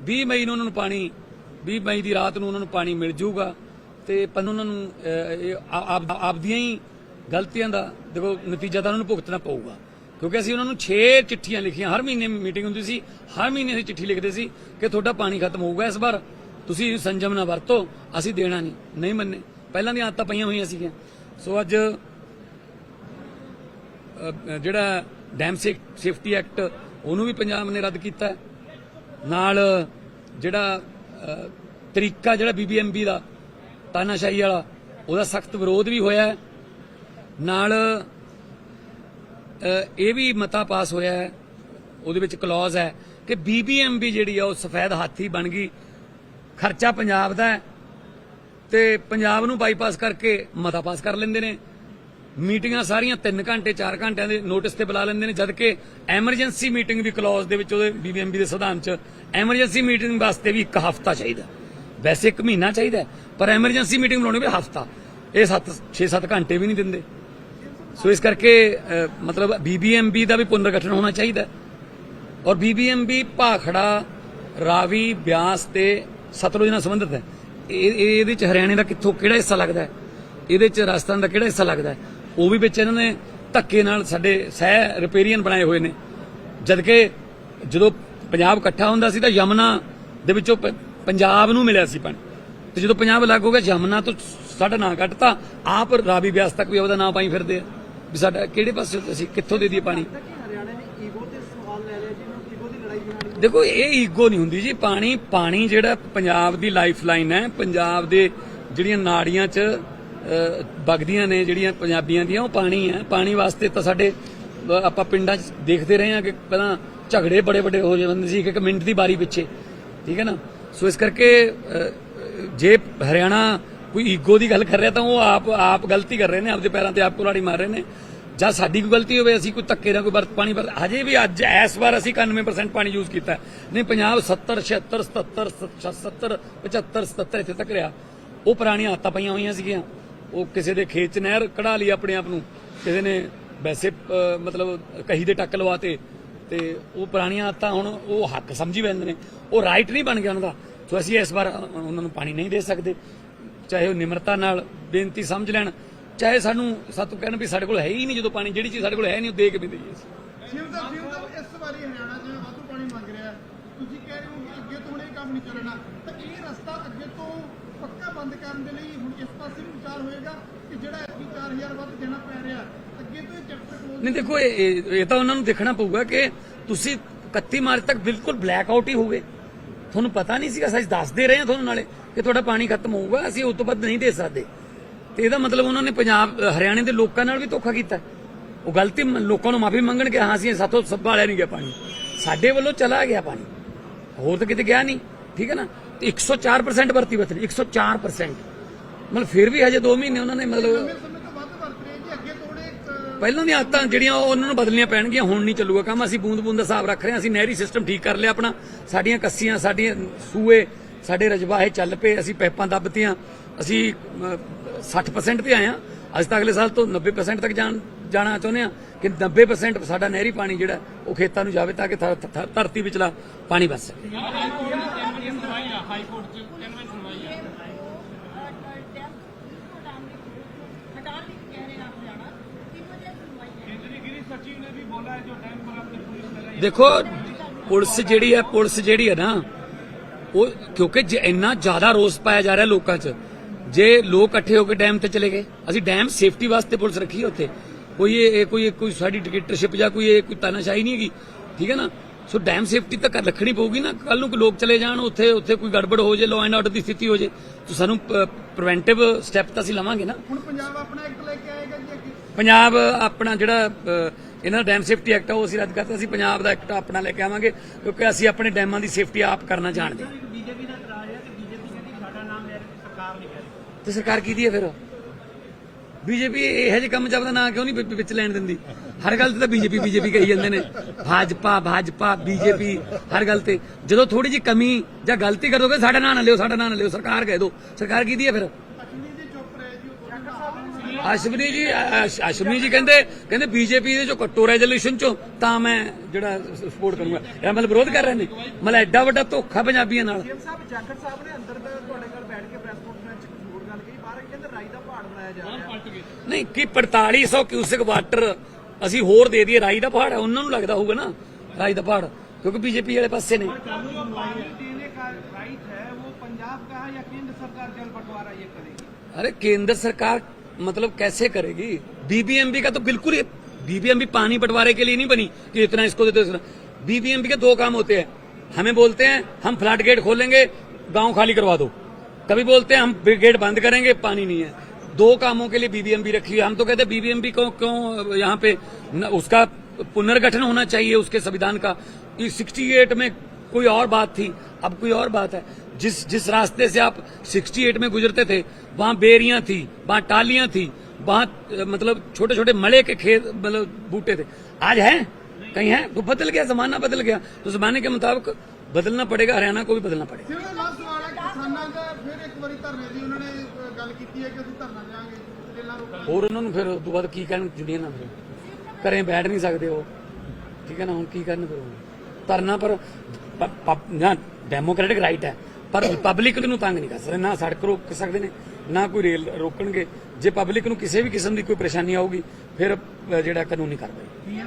20 ਮਈ ਨੂੰ ਉਹਨਾਂ ਨੂੰ ਪਾਣੀ 20 ਮਈ ਦੀ ਰਾਤ ਨੂੰ ਉਹਨਾਂ ਨੂੰ ਪਾਣੀ ਮਿਲ ਜਾਊਗਾ। ਤੇ ਪਰ ਉਹਨਾਂ ਨੂੰ ਆਪਦੀਆਂ ਹੀ ਗਲਤੀਆਂ ਦਾ ਦੇਖੋ ਨਤੀਜਾ ਤਾਂ ਉਹਨਾਂ ਨੂੰ ਭੁਗਤਣਾ ਪਊਗਾ। ਕਿਉਂਕਿ ਅਸੀਂ ਉਹਨਾਂ ਨੂੰ 6 ਚਿੱਠੀਆਂ ਲਿਖੀਆਂ, ਹਰ ਮਹੀਨੇ ਮੀਟਿੰਗ ਹੁੰਦੀ ਸੀ, ਹਰ ਮਹੀਨੇ ਅਸੀਂ ਚਿੱਠੀ ਲਿਖਦੇ ਸੀ ਕਿ ਤੁਹਾਡਾ ਪਾਣੀ ਖਤਮ ਹੋਊਗਾ ਇਸ ਵਾਰ। ਤੁਸੀਂ ਸੰਜਮ ਨਾਲ ਵਰਤੋ, ਅਸੀਂ ਦੇਣਾ ਨਹੀਂ ਨਹੀਂ ਮੰਨੇ। ਪਹਿਲਾਂ ਦੀਆਂ ਆਦਤਾਂ ਪਈਆਂ ਹੋਈਆਂ ਸੀਗੀਆਂ। ਸੋ ਅੱਜ ਜਿਹੜਾ ਡੈਮ ਸੇਫਟੀ ਐਕਟ, ਉਹਨੂੰ ਵੀ ਪੰਜਾਬ ਨੇ ਰੱਦ ਕੀਤਾ। ਹੈ। ਨਾਲ ਜਿਹੜਾ ਤਰੀਕਾ ਜਿਹੜਾ ਬੀਬੀਐਮਬੀ ਦਾ, ਤਾਨਾਸ਼ਾਹੀ ਵਾਲਾ, ਉਹਦਾ ਸਖਤ ਵਿਰੋਧ ਵੀ ਹੋਇਆ ਨਾਲ ਇਹ ਵੀ ਮਤਾ ਪਾਸ ਹੋਇਆ ਹੈ, ਉਹਦੇ ਵਿੱਚ ਕਲੌਜ਼ ਹੈ ਕਿ ਬੀਬੀਐਮਬੀ ਜਿਹੜੀ ਆ, ਉਹ ਸਫੈਦ ਹਾਥੀ ਬਣ ਗਈ। ਖਰਚਾ ਪੰਜਾਬ ਦਾ ਹੈ ਤੇ ਪੰਜਾਬ ਨੂੰ ਬਾਈਪਾਸ ਕਰਕੇ ਮਤਾ ਪਾਸ ਕਰ ਲੈਂਦੇ ਨੇ। ਮੀਟਿੰਗਾਂ ਸਾਰੀਆਂ 3 ਘੰਟੇ 4 ਘੰਟਿਆਂ ਦੇ ਨੋਟਿਸ ਤੇ ਬੁਲਾ ਲੈਂਦੇ ਨੇ ਜਦ ਕਿ ਐਮਰਜੈਂਸੀ ਮੀਟਿੰਗ ਵੀ ਕਲੌਜ਼ ਦੇ ਵਿੱਚ ਉਹਦੇ ਬੀਬੀਐਮਬੀ ਦੇ ਸੰਵਿਧਾਨ 'ਚ ਐਮਰਜੈਂਸੀ ਮੀਟਿੰਗ ਵਾਸਤੇ ਵੀ ਇੱਕ ਹਫ਼ਤਾ ਚਾਹੀਦਾ। ਵੈਸੇ ਇੱਕ ਮਹੀਨਾ ਚਾਹੀਦਾ ਪਰ ਐਮਰਜੈਂਸੀ ਮੀਟਿੰਗ ਬੁਲਾਉਣੀ ਵੀ ਹਫ਼ਤਾ। ਇਹ 7 6-7 ਘੰਟੇ ਵੀ ਨਹੀਂ ਦਿੰਦੇ। ਸੋ ਇਸ ਕਰਕੇ ਅਹ, ਮਤਲਬ ਬੀਬੀਐਮਬੀ ਦਾ ਵੀ ਪੁਨਰਗਠਨ ਹੋਣਾ ਚਾਹੀਦਾ ਹੈ। ਔਰ ਬੀਬੀਐਮਬੀ ਭਾਖੜਾ ਰਾਵੀ ਬਿਆਸ ਤੇ ਸਤਲੁਜ ਨਾਲ ਸੰਬੰਧਿਤ ਹੈ। ਇਹ ਇਹ- ਇਹਦੇ ਚ ਹਰਿਆਣੇ ਦਾ ਕਿੱਥੋਂ ਕਿਹੜਾ ਹਿੱਸਾ ਲੱਗਦਾ ਹੈ? ਇਹਦੇ ਚ ਰਾਜਸਥਾਨ ਦਾ ਕਿਹੜਾ ਹਿੱਸਾ ਲੱਗਦਾ ਹੈ? ਉਹ ਵੀ ਵਿੱਚ ਇਹਨਾਂ ਨੇ ਧੱਕੇ ਨਾਲ ਸਾਡੇ ਸਹਿ ਰਿਪੇਰੀਅਨ ਬਣਾਏ ਹੋਏ ਨੇ। ਜਦ ਕਿ ਜਦੋਂ ਪੰਜਾਬ ਇਕੱਠਾ ਹੁੰਦਾ ਸੀ ਤਾਂ ਯਮਨਾ ਦੇ ਵਿੱਚੋਂ ਪੰਜਾਬ ਨੂੰ ਮਿਲਿਆ ਸੀ ਪਾਣੀ। ਤੇ ਜਦੋਂ ਪੰਜਾਬ ਅਲੱਗ ਹੋ ਗਿਆ ਯਮਨਾ ਤੋਂ ਸਾਡਾ ਨਾਂ ਕੱਟਤਾ ਆਪ ਰਾਵੀ ਬਿਆਸ ਤੱਕ ਵੀ ਉਹਦਾ ਨਾਂ ਪਾਈ ਫਿਰਦੇ ਆ। ਵੀ ਸਾਡਾ ਕਿਹੜੇ ਪਾਸੇ ਅਸੀਂ ਕਿੱਥੋਂ ਦੇ ਦਈਏ ਪਾਣੀ? ਦੇਖੋ ਇਹ ਈਗੋ ਨਹੀਂ ਹੁੰਦੀ ਜੀ। ਪਾਣੀ ਪਾਣੀ ਜਿਹੜਾ ਪੰਜਾਬ ਦੀ ਲਾਈਫ ਲਾਈਨ ਹੈ ਪੰਜਾਬ ਦੇ ਜਿਹੜੀਆਂ ਨਾੜੀਆਂ 'ਚ ਵਗਦੀਆਂ ਨੇ ਜਿਹੜੀਆਂ ਪੰਜਾਬੀਆਂ ਦੀਆਂ, ਉਹ ਪਾਣੀ ਹੈ। ਪਾਣੀ ਵਾਸਤੇ ਤਾਂ ਸਾਡੇ ਆਪਾਂ ਪਿੰਡਾਂ 'ਚ ਦੇਖਦੇ ਰਹੇ ਹਾਂ ਕਿ ਪਹਿਲਾਂ ਝਗੜੇ ਬੜੇ ਵੱਡੇ ਹੋ ਜਾਂਦੇ ਸੀ ਇੱਕ ਮਿੰਟ ਦੀ ਬਾਰੀ ਪਿੱਛੇ। ਠੀਕ ਹੈ ਨਾ? ਸੋ ਇਸ ਕਰਕੇ ਜੇ ਹਰਿਆਣਾ ਕੋਈ ਈਗੋ ਦੀ ਗੱਲ ਕਰ ਰਿਹਾ ਤਾਂ ਉਹ ਆਪ ਆਪ ਗਲਤੀ ਕਰ ਰਹੇ ਨੇ, ਆਪਦੇ ਪੈਰਾਂ ਤੇ ਆਪ ਕੁਲਾੜੀ ਮਾਰ ਰਹੇ ਨੇ। ਜਾਂ ਸਾਡੀ ਕੋਈ ਗਲਤੀ ਹੋਵੇ, ਅਸੀਂ ਕੋਈ ਧੱਕੇ ਨਾਲ ਕੋਈ ਵਰਤ ਪਾਣੀ ਵਰਤ ਹਜੇ ਵੀ ਅੱਜ ਇਸ ਵਾਰ ਅਸੀਂ 91% ਪਾਣੀ ਯੂਜ਼ ਕੀਤਾ। ਨਹੀਂ, ਪੰਜਾਬ 70 76 77 70 75 77 ਇੱਥੇ ਤੱਕ ਰਿਹਾ। ਉਹ ਪੁਰਾਣੀਆਂ ਆਦਤਾਂ ਪਈਆਂ ਹੋਈਆਂ ਸੀਗੀਆਂ। ਉਹ ਕਿਸੇ ਦੇ ਖੇਤ 'ਚ ਨਹਿਰ ਕਢਾ ਲਈ ਆਪਣੇ ਆਪ ਨੂੰ, ਕਿਸੇ ਨੇ ਵੈਸੇ ਮਤਲਬ ਕਹੀ ਦੇ ਟੱਕ ਲਵਾਤੇ, ਤੇ ਉਹ ਪੁਰਾਣੀਆਂ ਆਦਤਾਂ ਹੁਣ ਉਹ ਹੱਕ ਸਮਝੀ ਬੈਂਦੇ ਨੇ। ਉਹ ਰਾਈਟ ਨਹੀਂ ਬਣ ਗਿਆ ਉਹਨਾਂ ਦਾ। ਸੋ ਅਸੀਂ ਇਸ ਵਾਰ ਉਹਨਾਂ ਨੂੰ ਪਾਣੀ ਨਹੀਂ ਦੇ ਸਕਦੇ। ਚਾਹੇ ਉਹ ਨਿਮਰਤਾ ਨਾਲ ਬੇਨਤੀ ਸਮਝ ਲੈਣ, ਚਾਹੇ ਸਾਨੂੰ ਸਾਤੋਂ ਕਹਿਣ ਵੀ ਸਾਡੇ ਕੋਲ ਹੈ ਹੀ ਨਹੀਂ ਜਦੋਂ ਪਾਣੀ, ਜਿਹੜੀ ਚੀਜ਼ ਸਾਡੇ ਕੋਲ ਹੈ ਨਹੀਂ ਉਹ ਦੇ ਕੇ ਵੀ ਦਈਏ ਅਸੀਂ। ਇਸ ਵਾਰੀ ਹਰਿਆਣਾ ਜਿਵੇਂ ਵਾਧੂ ਪਾਣੀ ਮੰਗ ਰਿਹਾ। ਤੁਸੀਂ ਕਹਿ ਰਹੇ ਹੋ ਅੱਗੇ ਤੋਂ ਹੁਣ ਇਹ ਕੰਮ ਨਹੀਂ ਚੱਲਣਾ। ਤਾਂ ਇਹ ਰਸਤਾ ਅੱਗੇ ਤੋਂ ਬੰਦ ਕਰਨ ਦੇ ਲਈ ਹੁਣ ਇਸ ਪਾਸੇ ਵੀ ਵਿਚਾਰ ਹੋਏਗਾ ਕਿ ਜਿਹੜਾ ਐਸਪੀ 4000 ਵੱਧ ਦੇਣਾ ਪੈ ਰਿਹਾ। ਅੱਗੇ ਤੋਂ ਇਹ ਚੈਪਟਰ ਕਲੋਜ਼ ਨਹੀਂ, ਦੇਖੋ, ਇਹ- ਇਹ ਤਾਂ ਉਹਨਾਂ ਨੂੰ ਦੇਖਣਾ ਪਊਗਾ ਕਿ ਤੁਸੀਂ 31 ਮਾਰਚ ਤੱਕ ਬਿਲਕੁਲ ਬਲੈਕ ਆਊਟ ਹੀ ਹੋਗੇ। ਤੁਹਾਨੂੰ ਪਤਾ ਨਹੀਂ ਸੀਗਾ, ਅਸੀਂ ਦੱਸਦੇ ਰਹੇ ਹਾਂ ਤੁਹਾਨੂੰ ਨਾਲੇ ਕਿ ਤੁਹਾਡਾ ਪਾਣੀ ਖਤਮ ਹੋਊਗਾ, ਅਸੀਂ ਉਸ ਤੋਂ ਵੱਧ ਨਹੀਂ ਦੇ ਸਕਦੇ। ਤੇ ਇਹਦਾ ਮਤਲਬ ਉਹਨਾਂ ਨੇ ਪੰਜਾਬ ਹਰਿਆਣੇ ਦੇ ਲੋਕਾਂ ਨਾਲ ਵੀ ਧੋਖਾ ਕੀਤਾ। ਉਹ ਗਲਤੀ ਲੋਕਾਂ ਨੂੰ ਮਾਫੀ ਮੰਗਣ ਕਿ ਹਾਂ, ਅਸੀਂ ਸਾਥੋਂ ਸੰਭਾਲਿਆ ਨਹੀਂ ਗਿਆ ਪਾਣੀ। ਸਾਡੇ ਵੱਲੋਂ ਚਲਾ ਗਿਆ ਪਾਣੀ। ਹੋਰ ਤਾਂ ਕਿਤੇ ਗਿਆ ਨਹੀਂ। ਠੀਕ ਹੈ ਨਾ? ਤੇ 104% ਵਰਤੀ ਬਤਲੀ 104% ਮਤਲਬ ਫਿਰ ਵੀ ਹਜੇ 2 ਮਹੀਨੇ ਉਹਨਾਂ ਨੇ ਮਤਲਬ ਪਹਿਲਾਂ ਦੀਆਂ ਆਦਤਾਂ ਜਿਹੜੀਆਂ ਉਹ ਉਹਨਾਂ ਨੂੰ ਬਦਲਣੀਆਂ ਪੈਣਗੀਆਂ ਹੁਣ ਨਹੀਂ ਚੱਲੂਗਾ ਕੰਮ। ਅਸੀਂ ਬੂੰਦ ਬੂੰਦ ਦਾ ਹਿਸਾਬ ਰੱਖ ਰਹੇ ਹਾਂ ਅਸੀਂ ਨਹਿਰੀ ਸਿਸਟਮ ਠੀਕ ਕਰ ਲਿਆ ਆਪਣਾ। ਸਾਡੀਆਂ ਕੱਸੀਆਂ ਸਾਡੀਆਂ ਸੂਏ ਸਾਡੇ ਰਜਵਾਹੇ ਚੱਲ ਪਏ ਅਸੀਂ ਪੈਪਾਂ ਦੱਬਤੀਆਂ ਅਸੀਂ ਅਹ, 60% ਤੇ ਆਏ ਹਾਂ। ਅੱਜ ਤੱਕ ਅਗਲੇ ਸਾਲ ਤੋਂ 90% ਤੱਕ ਜਾਣ। ਜਾਣਾ ਚਾਹੁੰਦੇ ਹਾਂ ਕਿ 90% ਸਾਡਾ ਨਹਿਰੀ ਪਾਣੀ ਜਿਹੜਾ ਉਹ ਖੇਤਾਂ ਨੂੰ ਜਾਵੇ ਤਾਂ ਕਿ ਧਰਤੀ ਵਿਚਲਾ ਪਾਣੀ ਬਚ ਸਕੇ। ਦੇਖੋ, ਪੁਲਿਸ ਜਿਹੜੀ ਹੈ, ਪੁਲਿਸ ਜਿਹੜੀ ਹੈ ਨਾ, ਉਹ ਕਿਉਂਕਿ ਇੰਨਾ ਜ਼ਿਆਦਾ ਰੋਸ ਪਾਇਆ ਜਾ ਰਿਹਾ ਲੋਕਾਂ 'ਚ, ਜੇ ਲੋਕ ਇਕੱਠੇ ਹੋ ਕੇ ਡੈਮ ਤੇ ਚਲੇ ਗਏ, ਅਸੀਂ ਡੈਮ ਸੇਫਟੀ ਵਾਸਤੇ ਪੁਲਿਸ ਰੱਖੀ ਹੈ ਉੱਥੇ। ਕੋਈ ਇਹ ਕੋਈ ਕੋਈ ਸਾਡੀ ਡਿਕਟੇਟਰਸ਼ਿਪ ਜਾਂ ਕੋਈ ਇਹ ਕੋਈ ਤਾਨਾਸ਼ਾਹੀ ਨਹੀਂ ਹੈਗੀ ਠੀਕ ਹੈ ਨਾ? ਸੋ ਡੈਮ ਸੇਫਟੀ ਤਾਂ ਕਰ ਰੱਖਣੀ ਪਊਗੀ ਨਾ ਕੱਲ ਨੂੰ ਕੋਈ ਲੋਕ ਚਲੇ ਜਾਣ ਉੱਥੇ ਉੱਥੇ ਕੋਈ ਗੜਬੜ ਹੋ ਜੇ ਲਾਅ ਐਂਡ ਆਰਡਰ ਦੀ ਸਥਿਤੀ ਹੋ ਜੇ ਤਾਂ ਸਾਨੂੰ ਪ੍ਰੀਵੈਂਟਿਵ ਸਟੈਪ ਤਾਂ ਅਸੀਂ ਲਵਾਂਗੇ ਨਾ। ਹੁਣ ਪੰਜਾਬ ਆਪਣਾ ਐਕਟ ਲੈ ਕੇ ਆਏਗਾ ਜੀ ਅੱਗੇ? ਪੰਜਾਬ ਆਪਣਾ ਜਿਹੜਾ ਇਹਨਾਂ ਦਾ ਡੈਮ ਸੇਫਟੀ ਐਕਟ ਆ ਉਹ ਅਸੀਂ ਰੱਦ ਕਰਤਾ ਅਸੀਂ ਪੰਜਾਬ ਦਾ ਐਕਟ ਆਪਣਾ ਲੈ ਕੇ ਆਵਾਂਗੇ ਕਿਉਂਕਿ ਅਸੀਂ ਆਪਣੇ ਡੈਮਾਂ ਦੀ ਸੇਫਟੀ ਆਪ ਕਰਨਾ ਜਾਣਦੇ ਹਾਂ। ਬੀਜੇਪੀ ਦਾ ਇਤਰਾਜ਼ ਹੈ ਕਿ ਬੀਜੇਪੀ ਕਹਿੰਦੀ ਸਾਡਾ ਨਾਮ ਲੈ ਰਹੀ ਸਰਕਾਰ ਨਹੀਂ ਕਹਿ ਰਹੀ। ਤੇ ਸਰਕਾਰ ਕੀ ਦੀ ਹੈ ਫਿਰ? ਬੀਜੇਪੀ ਇਹੋ ਜਿਹੇ ਕੰਮ ਚ ਨਾਂ ਕਿਉਂ ਨਹੀਂ ਵਿੱਚ- ਲੈਣ ਦਿੰਦੀ? ਹਰ ਗੱਲ ਤੇ ਤਾਂ ਬੀਜੇਪੀ ਬੀਜੇਪੀ ਕਹੀ ਜਾਂਦੇ ਨੇ। ਭਾਜਪਾ ਭਾਜਪਾ, ਬੀਜੇਪੀ, ਹਰ ਗੱਲ ਤੇ। ਜਦੋਂ ਥੋੜੀ ਜਿਹੀ ਕਮੀ ਜਾਂ ਗਲਤੀ ਕਰ ਸਾਡਾ ਨਾਂ ਨਾ ਲਿਓ, ਸਾਡਾ ਨਾਂ ਨਾ ਲਿਓ, ਸਰਕਾਰ ਕਹਿ ਦਿਓ ਸਰਕਾਰ ਕੀ ਦੀ ਹੈ ਫਿਰ? ਅਸ਼ਵਨੀ ਜੀ ਅਸ਼ਵਨੀ ਜੀ ਕਹਿੰਦੇ ਕਹਿੰਦੇ ਬੀਜੇਪੀ ਦੇ ਜੋ ਕੱਟੋ ਰੈਜ਼ੋਲੂਸ਼ਨ ਚੋਂ ਤਾਂ ਮੈਂ ਜਿਹੜਾ ਸਪੋਰਟ ਕਰੂੰਗਾ। ਇਹ ਮਤਲਬ ਵਿਰੋਧ ਕਰ ਰਹੇ ਨੇ। ਮਤਲਬ ਐਡਾ ਵੱਡਾ ਧੋਖਾ ਪੰਜਾਬੀਆਂ ਨਾਲ। ਸਾਹਿਬ ਜਾਖੜ ਸਾਹਿਬ ਨੇ ਅੰਦਰ ਤੁਹਾਡੇ ਨਾਲ ਬੈਠ ਕੇ ਪ੍ਰੈਸ ਕਾਨਫਰੰਸ ਗੱਲ ਕਹੀ ਬਾਹਰ ਕਹਿੰਦੇ ਰਾਈ ਦਾ ਪਹਾੜ ਬਣਾਇਆ ਜਾ ਰਿਹਾ ਨਹੀਂ ਕਿ 4500 ਕਿਊਸਿਕ ਵਾਟਰ ਅਸੀਂ ਹੋਰ ਦੇ ਦਈਏ ਰਾਈ ਦਾ ਪਹਾੜ ਹੈ ਉਹਨਾਂ ਨੂੰ ਲੱਗਦਾ ਹੋਊਗਾ ਨਾ ਰਾਈ ਦਾ ਪਹਾੜ ਕਿਉਂਕਿ ਬੀਜੇਪੀ ਵਾਲੇ ਪਾਸੇ ਨੇ जो पानी देने का राइट है वो पंजाब का है या केंद्र सरकार जल बंटवारा ये करेगी अरे केंद्र सरकार मतलब कैसे करेगी बीबीएमबी का तो बिल्कुल ही बीबीएमबी पानी बंटवारे के लिए नहीं बनी कि इतना इसको देते इतना बीबीएमबी के दो काम होते हैं हमें बोलते हैं हम फ्लड गेट खोलेंगे गांव खाली करवा दो कभी बोलते हैं हम गेट बंद करेंगे पानी नहीं है। दो कामों के लिए बीबीएमबी रखी है। हम तो कहते हैं बीबीएमबी को क्यों यहाँ पे न, उसका पुनर्गठन होना चाहिए उसके संविधान का। सिक्सटी एट में कोई और बात थी अब कोई और बात है। जिस जिस रास्ते से आप 68 में गुजरते थे वहाँ बेरियाँ थी वहाँ टालियाँ थी वहाँ मतलब छोटे छोटे मड़े के खेत मतलब बूटे थे। आज है? कहीं है? तो बदल गया जमाना बदल गया। तो जमाने के मुताबिक ਬਦਲਣਾ ਪੜੇਗਾ ਹਰਿਆਣਾ ਕੋ ਵੀ ਬਦਲਣਾ ਪੜੇਗਾ। ਜਿਹੜਾ ਲਾਸਟ ਸਵਾਲ ਹੈ ਕਿਸਾਨਾਂ ਦਾ ਫਿਰ ਇੱਕ ਵਾਰੀ ਧਰਨੇ ਦੀ ਉਹਨਾਂ ਨੇ ਗੱਲ ਕੀਤੀ ਹੈ ਕਿ ਅਸੀਂ ਧਰਨਾ ਦੇਵਾਂਗੇ ਰੇਲਾਂ ਰੋਕਾਂਗੇ ਹੋਰ ਉਹਨਾਂ ਨੂੰ ਫਿਰ ਉਸ ਤੋਂ ਬਾਅਦ ਕੀ ਕਹਿਣ ਜੁੜੀਆਂ ਨਾ ਫਿਰ। ਘਰੇ ਬੈਠ ਨਹੀਂ ਸਕਦੇ ਉਹ। ਠੀਕ ਹੈ ਨਾ ਹੁਣ ਕੀ ਕਰਨ ਫਿਰ ਧਰਨਾ ਪਰ ਨਾ ਡੈਮੋਕ੍ਰੈਟਿਕ ਰਾਈਟ ਹੈ। ਪਰ ਪਬਲਿਕ ਨੂੰ ਤੰਗ ਨਹੀਂ ਕਰ ਸਕਦੇ ਨਾ ਸੜਕ ਰੋਕ ਸਕਦੇ ਨੇ ਨਾ ਕੋਈ ਰੇਲ ਰੋਕਣਗੇ। ਜੇ ਪਬਲਿਕ ਨੂੰ ਕਿਸੇ ਵੀ ਕਿਸਮ ਦੀ ਕੋਈ ਪਰੇਸ਼ਾਨੀ ਆਊਗੀ ਫਿਰ ਜਿਹੜਾ ਕਾਨੂੰਨੀ ਕਾਰਵਾਈ।